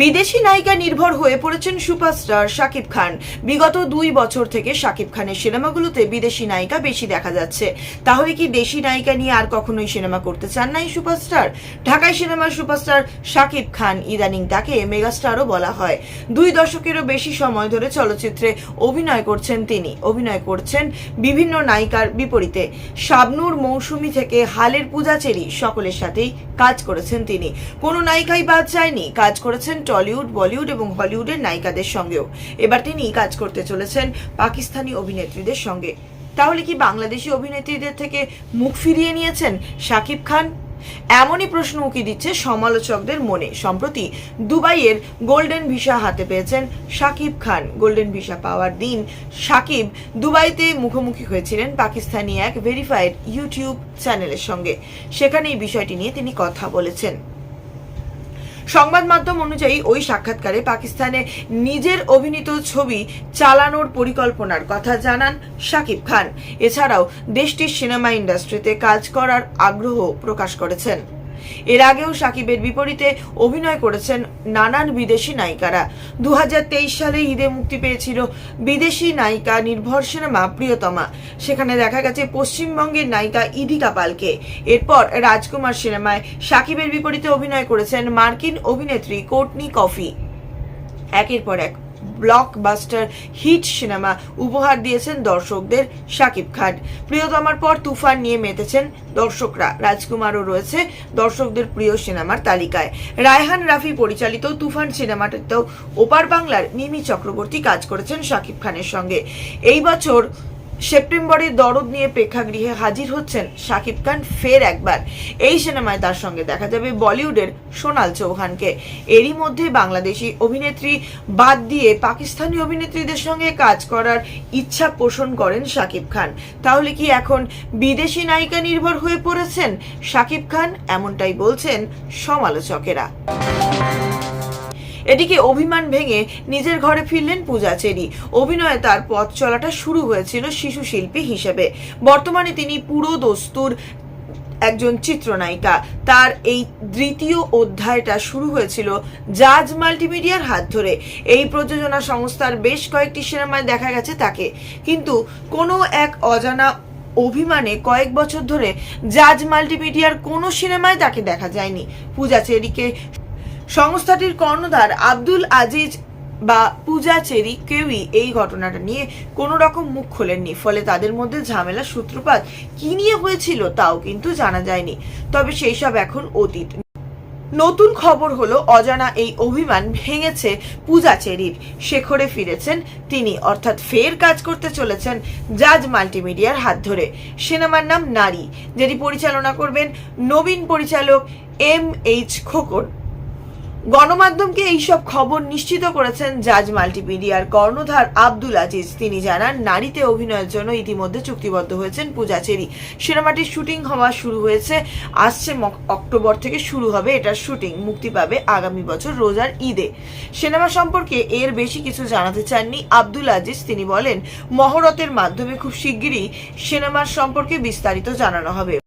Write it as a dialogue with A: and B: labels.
A: বিদেশি নায়িকা নির্ভর হয়ে পড়েছেন সুপারস্টার শাকিব খান। বিগত দুই বছর থেকে শাকিব খানের সিনেমাগুলোতে বিদেশি নায়িকা বেশি দেখা যাচ্ছে। তাহলে কি দেশি নায়িকা নিয়ে আর কখনোই সিনেমা করতে চান না এই সুপারস্টার? ঢাকায় সিনেমার সুপারস্টার শাকিব খান ইদানিং তাকে মেগাস্টারও বলা হয়। দুই দশকেরও বেশি সময় ধরে চলচ্চিত্রে অভিনয় করছেন তিনি। অভিনয় করছেন বিভিন্ন নায়িকার বিপরীতে। শাবনূর মৌসুমি থেকে হালের পূজাচেরি সকলের সাথেই কাজ করেছেন তিনি। কোনো নায়িকাই বাদ যায়নি। কাজ করেছেন টলিউড, বলিউড এবং হলিউডের নায়িকাদের সঙ্গেও। এবার তিনি কাজ করতে চলেছেন পাকিস্তানি অভিনেত্রীদের সঙ্গে। তাহলে কি বাংলাদেশি অভিনেত্রীদের থেকে মুখ ফিরিয়ে নিয়েছেন শাকিব খান? এমনই প্রশ্ন উকি দিচ্ছে সমালোচকদের মনে। সম্প্রতি দুবাইয়ের গোল্ডেন ভিসা হাতে পেয়েছেন শাকিব খান। গোল্ডেন ভিসা পাওয়ার দিন শাকিব দুবাইতে মুখোমুখি হয়েছিলেন পাকিস্তানি এক ভেরিফাইড ইউটিউব চ্যানেলের সঙ্গে। সেখানে এই বিষয়টি নিয়ে তিনি কথা বলেছেন। সংবাদ মাধ্যম অনুযায়ী ওই সাক্ষাৎকারে পাকিস্তানে নিজের অভিনীত ছবি চালানোর পরিকল্পনার কথা জানান শাকিব খান। এছাড়াও দেশটির সিনেমা ইন্ডাস্ট্রিতে কাজ করার আগ্রহ প্রকাশ করেছেন। এর আগেও সাকিবের বিপরীতে অভিনয় করেছেন নানান বিদেশি নায়িকারা। দু সালে ঈদে মুক্তি পেয়েছিল বিদেশি নায়িকা নির্ভর সিনেমা প্রিয়তমা। সেখানে দেখা গেছে পশ্চিমবঙ্গের নায়িকা ইদিকা পালকে। এরপর রাজকুমার সিনেমায় সাকিবের বিপরীতে অভিনয় করেছেন মার্কিন অভিনেত্রী কোটনি কফি। একের পর এক। ব্লকবাস্টার হিট সিনেমা উপহার দিয়েছেন দর্শকদের শাকিব খান। প্রিয়তমার পর তুফান নিয়ে মেতেছেন দর্শকরা। রাজকুমারও রয়েছে দর্শকদের প্রিয় সিনেমার তালিকায়। রায়হান রাফি পরিচালিত তুফান সিনেমাটিতেও ওপার বাংলার মিমি চক্রবর্তী কাজ করেছেন শাকিব খানের সঙ্গে। এই বছর সেপ্টেম্বরে দরদ নিয়ে প্রেক্ষাগৃহে হাজির হচ্ছেন শাকিব খান ফের একবার। এই সিনেমায় তার সঙ্গে দেখা যাবে বলিউডের সোনাল চৌহানকে। এরই মধ্যে বাংলাদেশি অভিনেত্রী বাদ দিয়ে পাকিস্তানি অভিনেত্রীদের সঙ্গে কাজ করার ইচ্ছা পোষণ করেন শাকিব খান। তাহলে কি এখন বিদেশি নায়িকা নির্ভর হয়ে পড়েছেন শাকিব খান? এমনটাই বলছেন সমালোচকেরা। এদিকে অভিমান ভেঙে নিজের ঘরে ফিরলেন পূজা চেরি। অভিনয়ে তার পথ চলাটা শুরু হয়েছিল শিশু শিল্পী হিসেবে। বর্তমানে তিনি পুরো দস্তুর একজন চিত্রনায়িকা। তার এই দ্বিতীয় অধ্যায়টা শুরু হয়েছিল জাজ মাল্টিমিডিয়ার হাত ধরে। এই প্রযোজনা সংস্থার বেশ কয়েকটি সিনেমায় দেখা গেছে তাকে। কিন্তু কোনো এক অজানা অভিমানে কয়েক বছর ধরে জাজ মাল্টিমিডিয়ার কোনো সিনেমায় তাকে দেখা যায়নি। পূজা চেরিকে সংস্থাটির কর্ণধার আব্দুল আজিজ বা পূজা চেরি কেউই এই ঘটনাটা নিয়ে কোনো রকম মুখ খোলেননি। ফলে তাদের মধ্যে ঝামেলা সূত্রপাত কি নিয়ে হয়েছিল তাও কিন্তু জানা যায়নি। তবে সেই সব এখন অতীত। নতুন খবর হলো, অজানা এই অভিমান ভেঙেছে পূজা চেরির। শেখরে ফিরেছেন তিনি, অর্থাৎ ফের কাজ করতে চলেছেন জাজ মাল্টিমিডিয়ার হাত ধরে। সিনেমার নাম নারী, যেটি পরিচালনা করবেন নবীন পরিচালক এম এইচ খোকন। গণমাধ্যমকে এইসব খবর নিশ্চিত করেছেন জাজ মাল্টিমিডিয়ার কর্ণধার আব্দুল আজিজ। তিনি জানান, নারীতে অভিনয়ের জন্য ইতিমধ্যে চুক্তিবদ্ধ হয়েছেন পূজা চেরি। সিনেমাটির শুটিং হওয়া শুরু হয়েছে, আসছে অক্টোবর থেকে শুরু হবে এটার শুটিং, মুক্তি পাবে আগামী বছর রোজার ঈদে। সিনেমা সম্পর্কে এর বেশি কিছু জানাতে চাননি আব্দুল আজিজ। তিনি বলেন, মহরতের মাধ্যমে খুব শিগগিরই সিনেমার সম্পর্কে বিস্তারিত জানানো হবে।